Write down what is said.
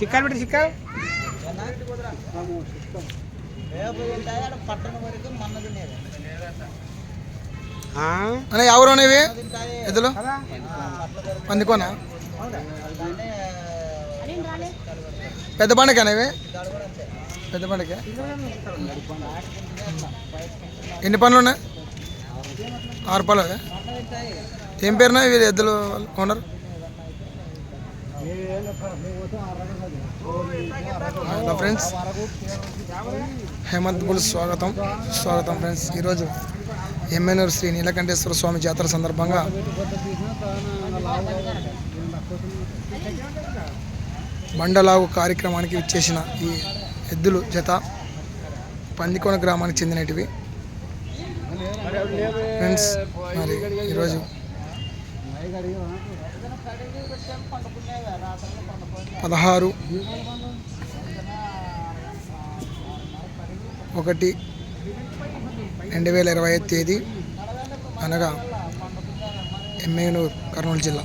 చిక్కాలు పెట్టి ఆ? అన్న ఎవరు ఇవి ఎద్దులు? కదా పందికోనా? కానీ పెద్ద పండుగ ఇవి పెద్ద పండుగ ఎన్ని పనులు ఉన్నాయి? ఆరు పనులు ఏం పేరునా? వీరి ఎద్దులు owner? Hello friends. Hemanth bull స్వాగతం. స్వాగతం ఫ్రెండ్స్. ఈరోజు ఎమ్మెనూరు శ్రీ నీలకంఠేశ్వర స్వామి జాతర సందర్భంగా బండలాగు కార్యక్రమానికి ఇచ్చేసిన ఈ ఎద్దులు జత పందికోన గ్రామానికి చెందినటివి. ఫ్రెండ్స్ మరి ఈరోజు పదహారు. ఒకటి రెండు వేల ఇరవై ఐదు తేదీ అనగా ఎమ్మెనూరు కర్నూలు జిల్లా.